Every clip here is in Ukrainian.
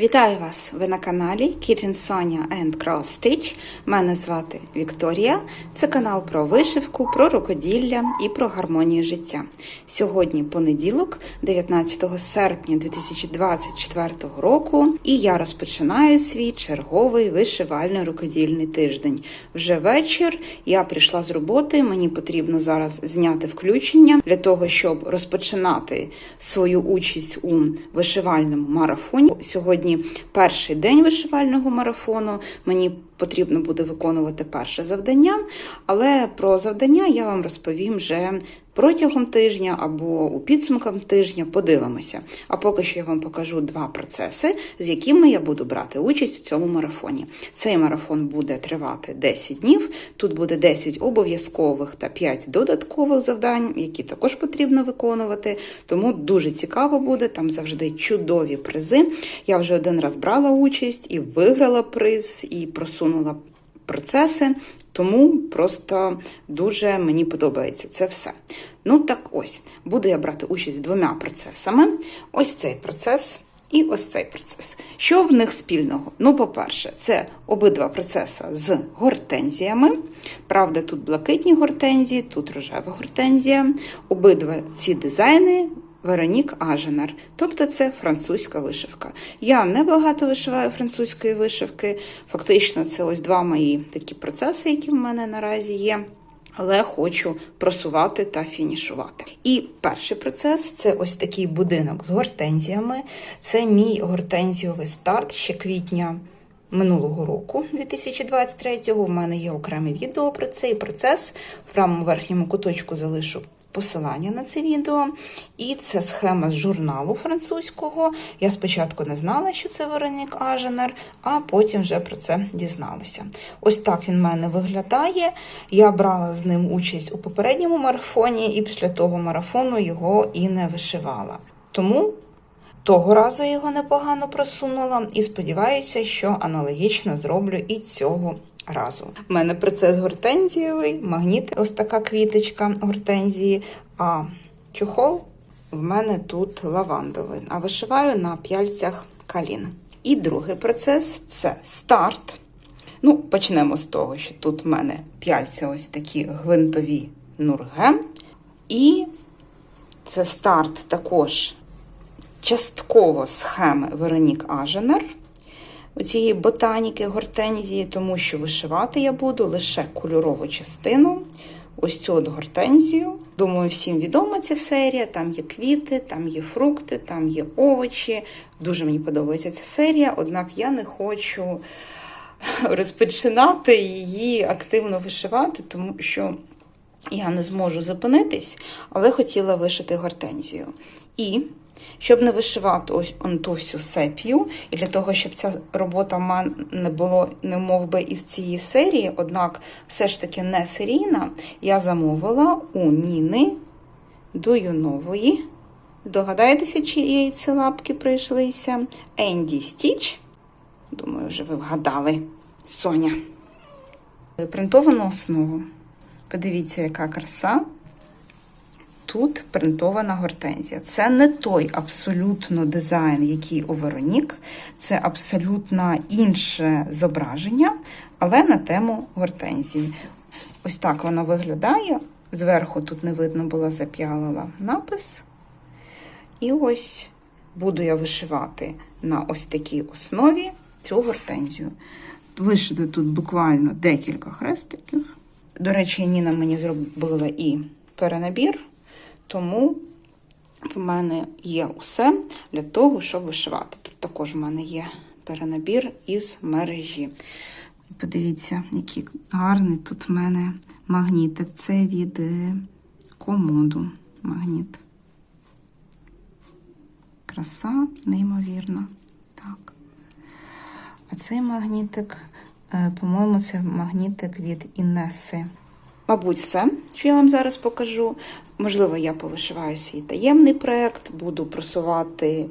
Вітаю вас! Ви на каналі Kitchen Sonia and Cross Stitch. Мене звати Вікторія. Це канал про вишивку, про рукоділля і про гармонію життя. Сьогодні понеділок, 19 серпня 2024 року, і я розпочинаю свій черговий вишивальний рукодільний тиждень. Вже вечір. Я прийшла з роботи. Мені потрібно зараз зняти включення для того, щоб розпочинати свою участь у вишивальному марафоні. Сьогодні перший день вишивального марафону. Мені потрібно буде виконувати перше завдання, але про завдання я вам розповім вже протягом тижня або у підсумках тижня. Подивимося. А поки що я вам покажу два процеси, з якими я буду брати участь у цьому марафоні. Цей марафон буде тривати 10 днів. Тут буде 10 обов'язкових та 5 додаткових завдань, які також потрібно виконувати. Тому дуже цікаво буде. Там завжди чудові призи. Я вже один раз брала участь і виграла приз, і просунула процеси. Тому просто дуже мені подобається це все. Ну так ось, буду я брати участь двома процесами. Ось цей процес і ось цей процес. Що в них спільного? Ну, по-перше, це обидва процеси з гортензіями. Правда, тут блакитні гортензії, тут рожева гортензія. Обидва ці дизайни Веронік Аженар, тобто це французька вишивка. Я небагато вишиваю французької вишивки. Фактично, це ось два мої такі процеси, які в мене наразі є. Але хочу просувати та фінішувати. І перший процес це ось такий будинок з гортензіями. Це мій гортензіовий старт ще квітня минулого року, 2023-го. У мене є окреме відео про цей процес. В правому верхньому куточку залишу посилання на це відео. І це схема з журналу французького. Я спочатку не знала, що це Веронік Аженер, а потім вже про це дізналася. Ось так він в мене виглядає. Я брала з ним участь у попередньому марафоні, і після того марафону його і не вишивала. Тому. Того разу я його непогано просунула і сподіваюся, що аналогічно зроблю і цього разу. У мене процес гортензієвий, магніт, ось така квіточка гортензії, а чохол в мене тут лавандовий, а вишиваю на п'яльцях калін. І другий процес це старт. Ну, почнемо з того, що тут в мене п'яльця ось такі гвинтові нурге. І це старт також частково схеми Веронік Аженер цієї ботаніки гортензії, тому що вишивати я буду лише кольорову частину. Ось цю от гортензію. Думаю, всім відома ця серія. Там є квіти, там є фрукти, там є овочі. Дуже мені подобається ця серія, однак я не хочу розпочинати її активно вишивати, тому що я не зможу зупинитись, але хотіла вишити гортензію. І щоб не вишивати ось он ту всю сепію, і для того, щоб ця робота не було, не мов би, із цієї серії, однак все ж таки не серійна, я замовила у Ніни Дуюнової. Здогадаєтеся, чиєї ці лапки прийшлися? Енді Стіч. Думаю, вже ви вгадали. Соня. Принтовану основу. Подивіться, яка краса. Тут принтована гортензія. Це не той абсолютно дизайн, який у Веронік, це абсолютно інше зображення, але на тему гортензії. Ось так воно виглядає. Зверху тут не видно було, зап'ялила напис. І ось буду я вишивати на ось такій основі цю гортензію. Вишити тут буквально декілька хрестиків. До речі, Ніна мені зробила і перенабір. Тому в мене є усе для того, щоб вишивати. Тут також в мене є перенабір із мережі. Подивіться, який гарний тут в мене магнітик. Це від комоду магніт. Краса, неймовірна. Так. А цей магнітик, е, по-моєму, це магнітик від Інеси. Мабуть, все, що я вам зараз покажу. Можливо, я повишиваю свій таємний проект, буду просувати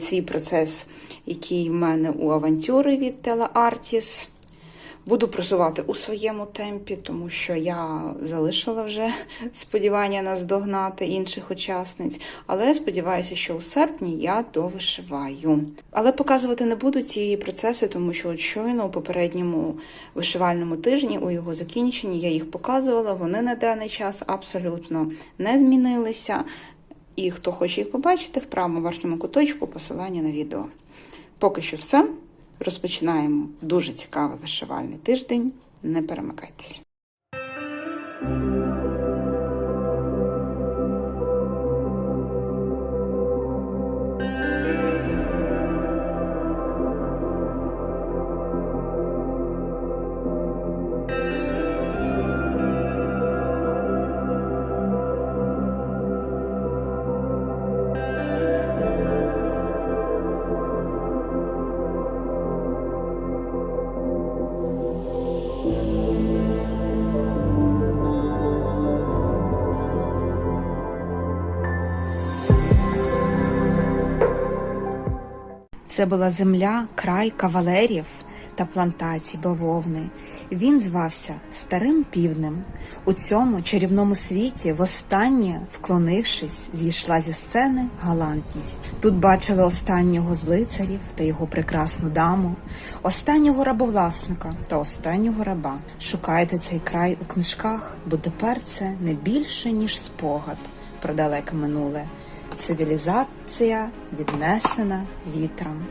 цей процес, який в мене у авантюри від Телеартіс. Буду просувати у своєму темпі, тому що я залишила вже сподівання наздогнати інших учасниць. Але сподіваюся, що у серпні я довишиваю. Але показувати не буду ці процеси, тому що от щойно у попередньому вишивальному тижні, у його закінченні, я їх показувала. Вони на даний час абсолютно не змінилися. І хто хоче їх побачити, в правому верхньому куточку посилання на відео. Поки що все. Розпочинаємо дуже цікавий вишивальний тиждень. Не перемикайтеся. Це була земля, край кавалерів та плантацій бавовни. Він звався Старим Півднем. У цьому чарівному світі, востаннє, вклонившись, зійшла зі сцени галантність. Тут бачили останнього з лицарів та його прекрасну даму, останнього рабовласника та останнього раба. Шукайте цей край у книжках, бо тепер це не більше ніж спогад про далеке минуле. Цивілізація віднесена вітром.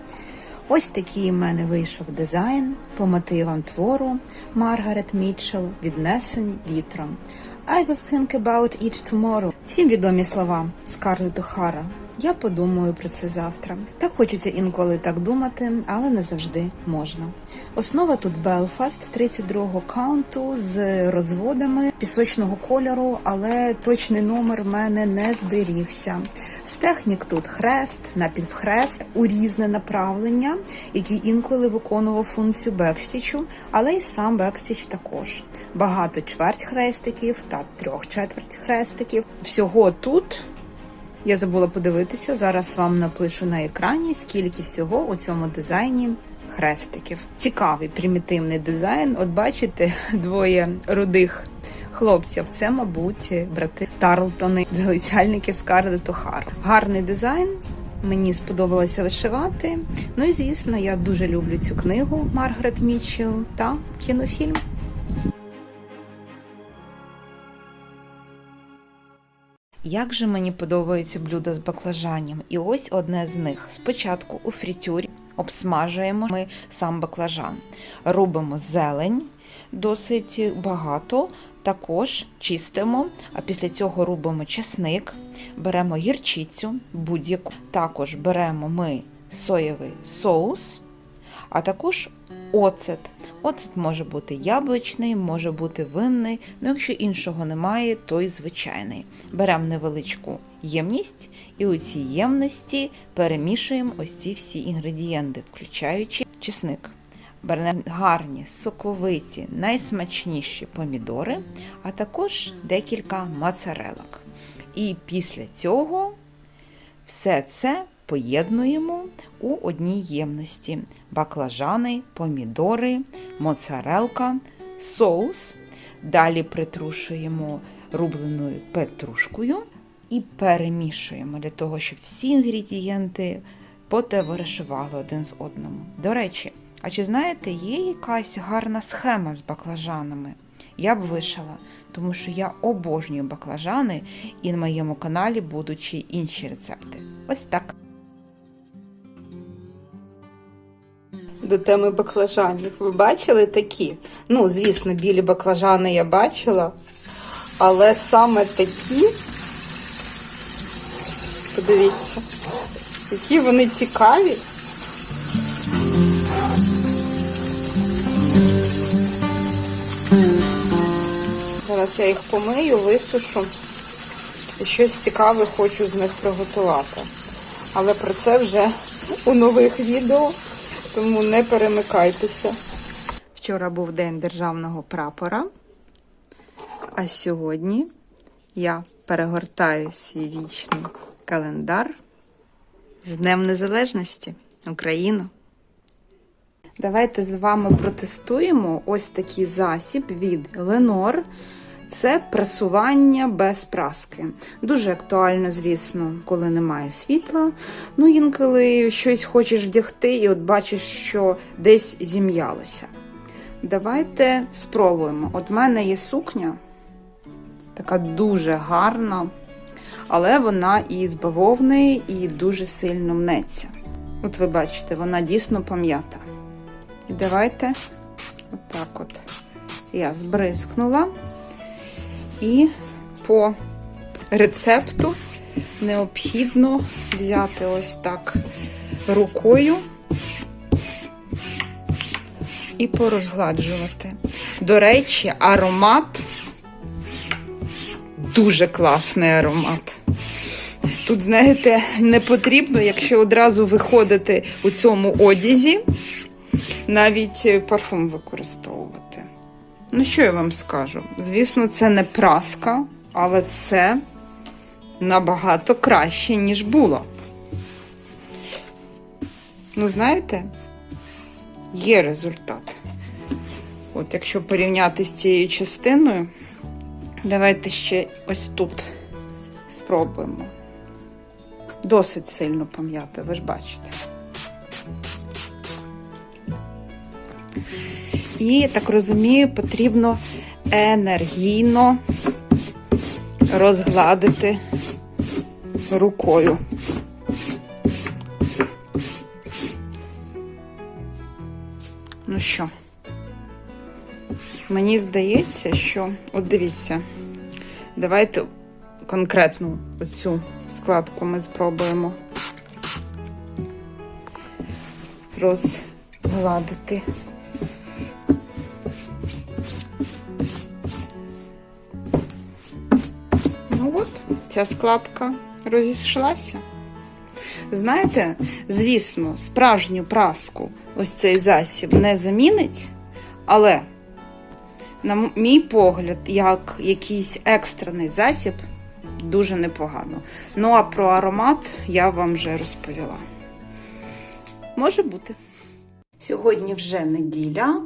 Ось такий в мене вийшов дизайн по мотивам твору Маргарет Мітчелл Віднесені вітром. I will think about each tomorrow. Всім відомі слова Скарлетт Охара. Я подумаю про це завтра. Так хочеться інколи так думати, але не завжди можна. Основа тут Белфаст 32-го каунту з розводами пісочного кольору, але точний номер в мене не зберігся. З технік тут хрест, напівхрест у різне направлення, який інколи виконував функцію бекстічу, але й сам бекстіч також. Багато чверть хрестиків та трьох четверть хрестиків. Всього тут я забула подивитися. Зараз вам напишу на екрані, скільки всього у цьому дизайні хрестиків. Цікавий примітивний дизайн. От бачите, двоє рудих хлопців. Це, мабуть, брати Тарлтони, залицяльники Скарлетт Охар. Гарний дизайн. Мені сподобалося вишивати. Ну і звісно, я дуже люблю цю книгу Маргарет Мітчелл та кінофільм. Як же мені подобаються блюда з баклажанням. І ось одне з них. Спочатку у фрітюрі обсмажуємо ми сам баклажан. Робимо зелень досить багато, також чистимо, а після цього робимо чесник, беремо гірчицю будь-яку. Також беремо ми соєвий соус, а також оцет. Оцет може бути яблучний, може бути винний, ну якщо іншого немає, то й звичайний. Беремо невеличку ємність і у цій ємності перемішуємо ось ці всі інгредієнти, включаючи чесник. Беремо гарні, соковиті, найсмачніші помідори, а також декілька моцарелок. І після цього все це поєднуємо у одній ємності: баклажани, помідори, моцарелка, соус. Далі притрушуємо рубленою петрушкою і перемішуємо для того, щоб всі інгредієнти потоваришували один з одним. До речі, а чи знаєте, є якась гарна схема з баклажанами? Я б вишила, тому що я обожнюю баклажани, і на моєму каналі будуть інші рецепти. Ось так. До теми баклажанів. Ви бачили такі? Ну, звісно, білі баклажани я бачила, але саме такі, подивіться, які вони цікаві. Зараз я їх помию, висушу і щось цікаве хочу з них приготувати. Але про це вже у нових відео, тому не перемикайтеся. Вчора був день державного прапора, а сьогодні я перегортаю свій вічний календар з Днем Незалежності Україну. Давайте з вами протестуємо ось такий засіб від Ленор. Це прасування без праски. Дуже актуально, звісно, коли немає світла. Ну, інколи щось хочеш вдягти, і от бачиш, що десь зім'ялося. Давайте спробуємо. От в мене є сукня, така дуже гарна, але вона і з бавовни, і дуже сильно мнеться. От ви бачите, вона дійсно пом'ята. І давайте отак от я збризкнула. І по рецепту необхідно взяти ось так рукою і порозгладжувати. До речі, аромат дуже класний аромат. Тут, знаєте, не потрібно, якщо одразу виходити у цьому одязі, навіть парфум використовувати. Ну, що я вам скажу? Звісно, це не праска, але це набагато краще, ніж було. Ну, знаєте, є результат. От якщо порівняти з цією частиною, давайте ще ось тут спробуємо. Досить сильно пом'яти, ви ж бачите. І, так розумію, потрібно енергійно розгладити рукою. Ну що, мені здається, що, от дивіться, давайте конкретну оцю складку ми спробуємо розгладити. Ця складка розійшлася. Знаєте, звісно, справжню праску ось цей засіб не замінить, але, на мій погляд, як якийсь екстрений засіб, дуже непогано. Ну а про аромат я вам вже розповіла. Може бути. Сьогодні вже неділя,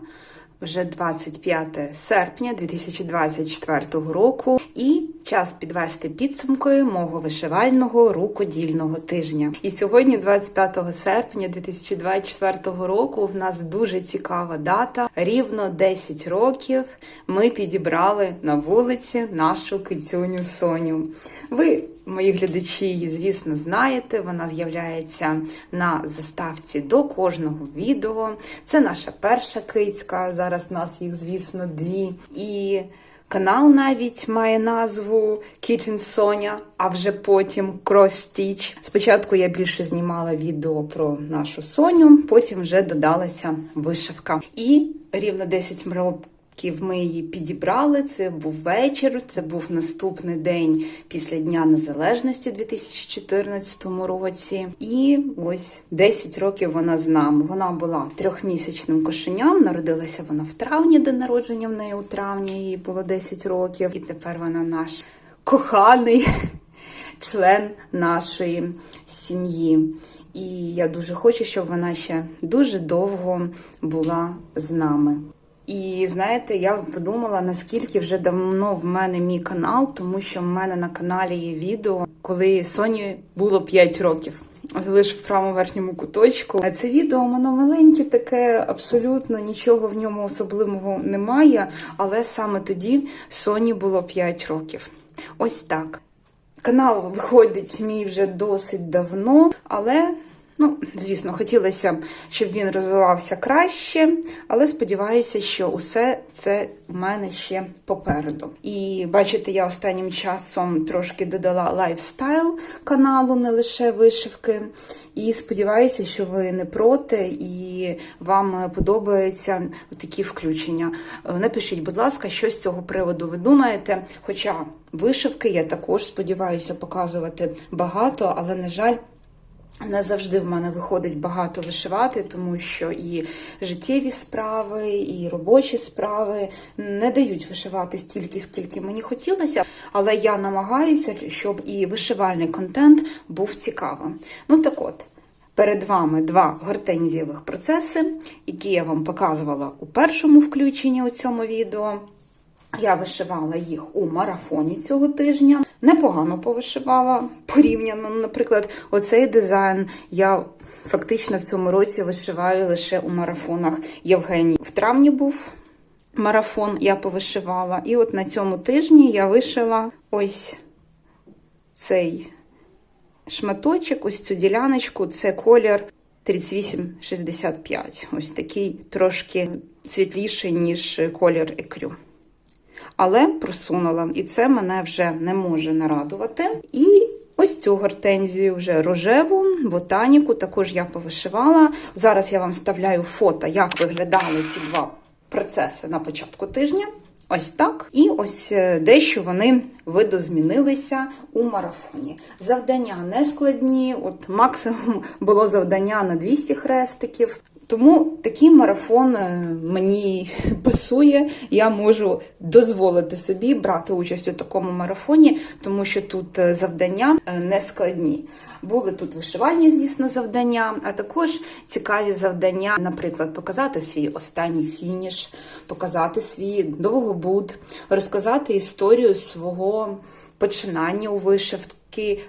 вже 25 серпня 2024 року, і час підвести підсумки мого вишивального рукодільного тижня. І сьогодні, 25 серпня 2024 року, в нас дуже цікава дата. Рівно 10 років ми підібрали на вулиці нашу кицюню Соню. Ви Мої глядачі її, звісно, знаєте. Вона з'являється на заставці до кожного відео. Це наша перша кицька. Зараз нас їх, звісно, дві. І канал навіть має назву Kitchen Соня, а вже потім Cross Stitch. Спочатку я більше знімала відео про нашу Соню, потім вже додалася вишивка. І рівно 10 років ми її підібрали. Це був вечір, це був наступний день після Дня Незалежності у 2014 році. І ось 10 років вона з нами. Вона була трьохмісячним кошеням. Народилася вона в травні, де народження в неї у травні їй було 10 років. І тепер вона наш коханий. Член нашої сім'ї, і я дуже хочу, щоб вона ще дуже довго була з нами. І знаєте, я подумала, наскільки вже давно в мене мій канал, тому що в мене на каналі є відео, коли Соні було 5 років. Лише в правому верхньому куточку. А це відео воно маленьке, таке абсолютно нічого в ньому особливого немає. Але саме тоді Соні було 5 років. Ось так. Канал виходить мій вже досить давно, але Ну, звісно, хотілося б, щоб він розвивався краще, але сподіваюся, що усе це у мене ще попереду. І бачите, я останнім часом трошки додала лайфстайл каналу, не лише вишивки. І сподіваюся, що ви не проти і вам подобаються такі включення. Напишіть, будь ласка, що з цього приводу ви думаєте. Хоча вишивки я також сподіваюся показувати багато, але, на жаль, не завжди в мене виходить багато вишивати, тому що і життєві справи, і робочі справи не дають вишивати стільки, скільки мені хотілося. Але я намагаюся, щоб і вишивальний контент був цікавим. Ну так от. Перед вами два гортензієвих процеси, які я вам показувала у першому включенні у цьому відео. Я вишивала їх у марафоні цього тижня. Непогано повишивала порівняно. Наприклад, оцей дизайн я фактично в цьому році вишиваю лише у марафонах Євгеній. В травні був марафон, я повишивала. І от на цьому тижні я вишила ось цей шматочок, ось цю діляночку, це колір 3865. Ось такий трошки світліший, ніж колір екрю. Але просунула, і це мене вже не може нарадувати. І ось цю гортензію вже рожеву, ботаніку також я повишивала. Зараз я вам вставляю фото, як виглядали ці два процеси на початку тижня. Ось так. І ось е, дещо вони видозмінилися у марафоні. Завдання не складні, от максимум було завдання на 200 хрестиків. Тому такий марафон е, мені пасує. Я можу дозволити собі брати участь у такому марафоні, тому що тут е, завдання е, не складні. Були тут вишивальні, звісно, завдання, а також цікаві завдання, наприклад, показати свій останній фініш, показати свій довгобуд, розказати історію свого починання у вишивці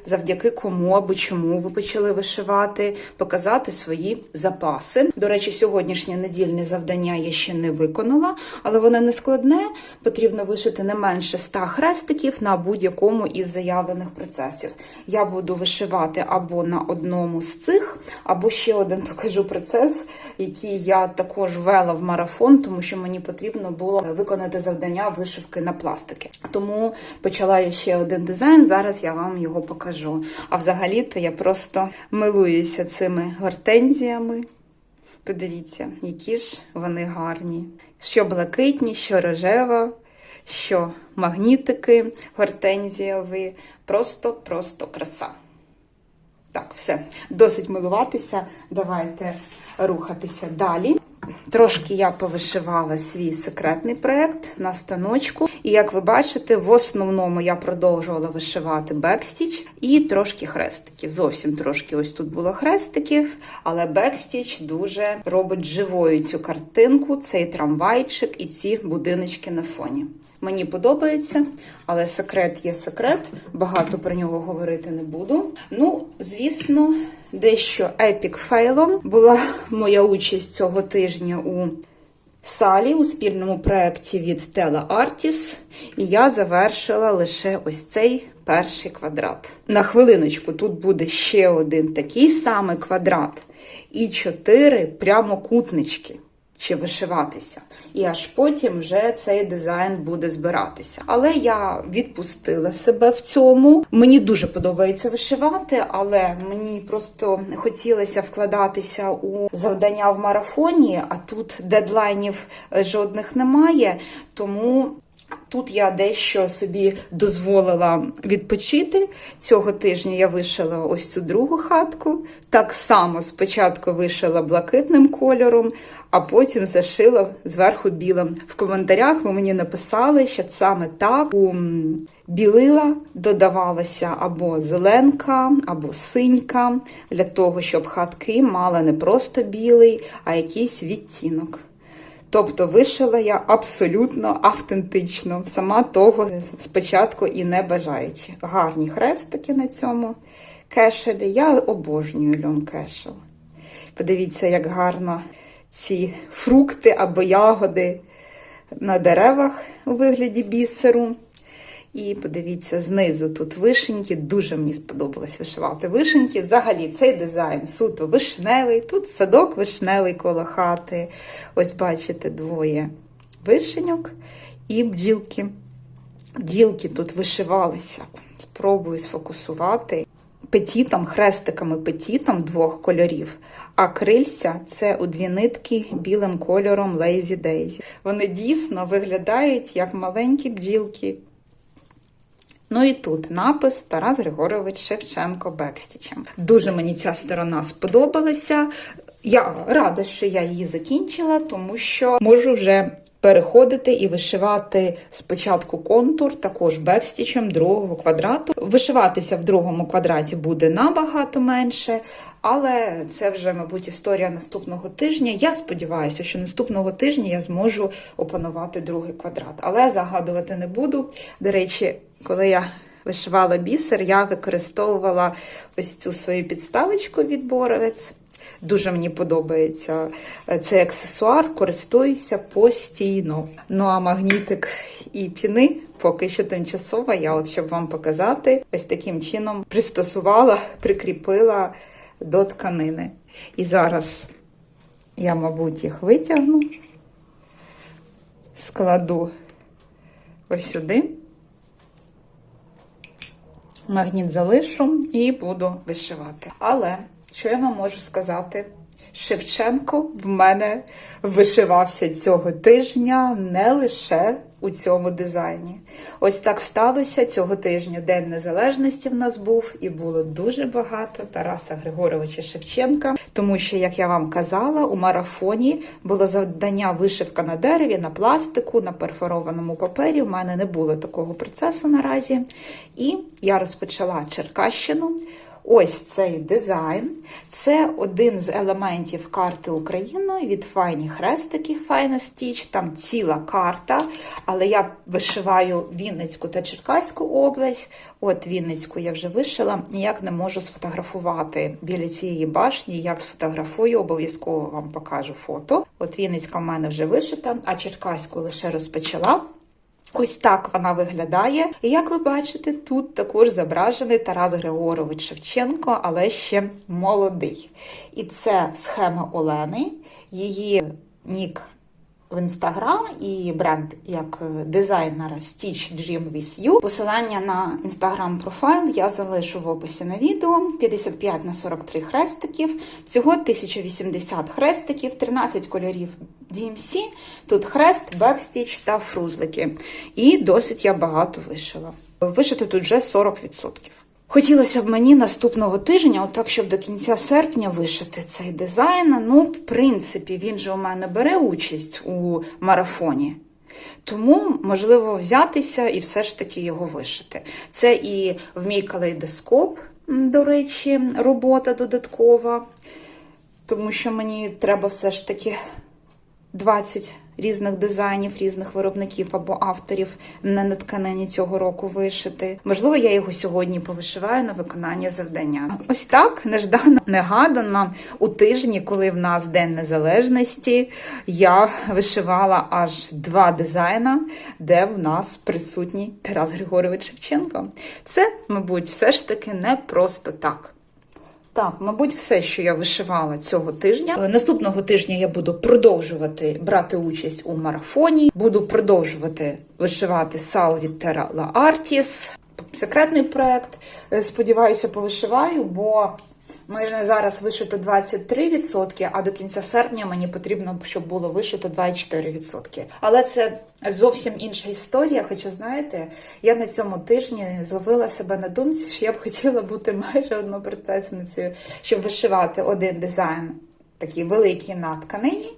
завдяки кому або чому ви почали вишивати, показати свої запаси. До речі, сьогоднішнє недільне завдання я ще не виконала, але воно не складне. Потрібно вишити не менше 100 хрестиків на будь-якому із заявлених процесів. Я буду вишивати або на одному з цих, або ще один покажу процес, який я також вела в марафон, тому що мені потрібно було виконати завдання вишивки на пластики. Тому почала я ще один дизайн. Зараз я вам його покажу. А взагалі-то я просто милуюся цими гортензіями. Подивіться, які ж вони гарні. Що блакитні, що рожева, що магнітики гортензієві. Просто-просто краса. Так, все, досить милуватися. Давайте рухатися далі. Трошки я повишивала свій секретний проект на станочку. І як ви бачите, в основному я продовжувала вишивати бекстіч і трошки хрестиків. Зовсім трошки ось тут було хрестиків, але бекстіч дуже робить живою цю картинку, цей трамвайчик і ці будиночки на фоні. Мені подобається, але секрет є секрет. Багато про нього говорити не буду. Ну, звісно, дещо епік фейлом була моя участь цього тижня у Салі у спільному проєкті від Artis, і я завершила лише ось цей перший квадрат. На хвилиночку тут буде ще один такий самий квадрат, і чотири прямокутнички ще вишиватися. І аж потім вже цей дизайн буде збиратися. Але я відпустила себе в цьому. Мені дуже подобається вишивати, але мені просто хотілося вкладатися у завдання в марафоні, а тут дедлайнів е, жодних немає. Тому. Тут я дещо собі дозволила відпочити. Цього тижня я вишила ось цю другу хатку. Так само спочатку вишила блакитним кольором, а потім зашила зверху білим. В коментарях ви мені написали, що саме так у білила додавалася або зеленка, або синька, для того, щоб хатки мали не просто білий, а якийсь відтінок. Тобто вишила я абсолютно автентично, сама того спочатку і не бажаючи. Гарні хрестики на цьому кешелі. Я обожнюю льон кешел. Подивіться, як гарно ці фрукти або ягоди на деревах у вигляді бісеру. І подивіться, знизу тут вишеньки. Дуже мені сподобалось вишивати вишеньки. Взагалі, цей дизайн суто вишневий. Тут садок вишневий коло хати. Ось бачите, двоє вишеньок і бджілки. Бджілки тут вишивалися. Спробую сфокусувати. Петітом, хрестиками петітом двох кольорів, а крильця це у дві нитки білим кольором Lazy Daisy. Вони дійсно виглядають як маленькі бджілки. Ну і тут напис Тарас Григорович Шевченко Бекстічем. Дуже мені ця сторона сподобалася. Я рада, що я її закінчила, тому що можу вже переходити і вишивати спочатку контур, також бекстічем другого квадрату. Вишиватися в другому квадраті буде набагато менше, але це вже, мабуть, історія наступного тижня. Я сподіваюся, що наступного тижня я зможу опанувати другий квадрат, але загадувати не буду. До речі, коли я вишивала бісер, я використовувала ось цю свою підставочку від боровець. Дуже мені подобається е, цей аксесуар, користуюся постійно. Ну а магнітик і піни поки що тимчасово. Я, от щоб вам показати, ось таким чином пристосувала, прикріпила до тканини. І зараз я, мабуть, їх витягну, складу ось сюди. Магніт залишу і буду вишивати. Але що я вам можу сказати? Шевченко в мене вишивався цього тижня не лише у цьому дизайні. Ось так сталося цього тижня. День Незалежності в нас був, і було дуже багато Тараса Григоровича Шевченка. Тому що, як я вам казала, у марафоні було завдання вишивка на дереві, на пластику, на перфорованому папері. У мене не було такого процесу наразі. І я розпочала Черкащину. Ось цей дизайн. Це один з елементів карти України від Файні Хрестики Файна Стіч. Там ціла карта, але я вишиваю Вінницьку та Черкаську область. От Вінницьку я вже вишила, ніяк не можу сфотографувати біля цієї башні. Як сфотографую, обов'язково вам покажу фото. От Вінницька в мене вже вишита, а Черкаську лише розпочала. Ось так вона виглядає. І як ви бачите, тут також зображений Тарас Григорович Шевченко, але ще молодий. І це схема Олени, її нік в інстаграм і бренд як дизайнера Stitch Dream with You. Посилання на інстаграм профайл я залишу в описі на відео. 55 на 43 хрестиків, всього 1080 хрестиків, 13 кольорів DMC, тут хрест, бекстіч та фрузлики. І досить я багато вишила. Вишито тут вже 40%. Хотілося б мені наступного тижня, отак, щоб до кінця серпня вишити цей дизайн. Ну, в принципі, він же у мене бере участь у марафоні. Тому можливо взятися і все ж таки його вишити. Це і в мій калейдоскоп, до речі, робота додаткова, тому що мені треба все ж таки 20 різних дизайнів, різних виробників або авторів на нетканині цього року вишити. Можливо, я його сьогодні повишиваю на виконання завдання. Ось так неждано негадано у тижні, коли в нас День Незалежності, я вишивала аж два дизайна, де в нас присутній Тарас Григорович Шевченко. Це, мабуть, все ж таки не просто так. Так, мабуть, все, що я вишивала цього тижня. Е, Наступного тижня я буду продовжувати брати участь у марафоні. Буду продовжувати вишивати сал від Terra La Artis. Секретний проект. Е, Сподіваюся, повишиваю, бо майже зараз вишито 23%, а до кінця серпня мені потрібно, щоб було вишито 24%. Але це зовсім інша історія. Хоча, знаєте, я на цьому тижні зловила себе на думці, що я б хотіла бути майже однопроцесницею, щоб вишивати один дизайн, такий великий на тканині.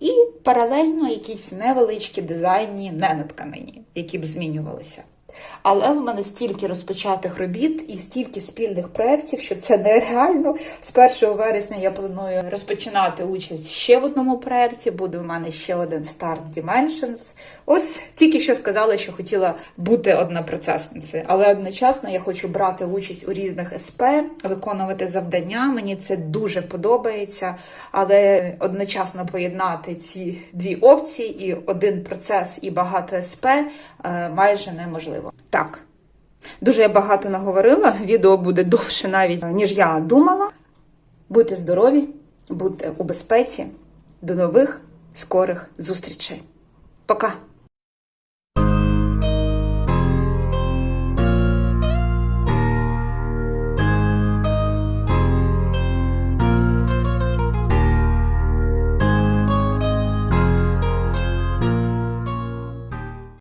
І паралельно якісь невеличкі дизайні не на тканині, які б змінювалися. Але в мене стільки розпочатих робіт і стільки спільних проєктів, що це нереально. З 1 вересня я планую розпочинати участь ще в одному проєкті. Буде в мене ще один Start Dimensions. Ось тільки що сказала, що хотіла бути однопроцесницею, але одночасно я хочу брати участь у різних СП, виконувати завдання. Мені це дуже подобається, але одночасно поєднати ці дві опції і один процес, і багато СП е, майже неможливо. Так. Дуже я багато наговорила. Відео буде довше навіть, ніж я думала. Будьте здорові, будьте у безпеці. До нових скорих зустрічей. Пока!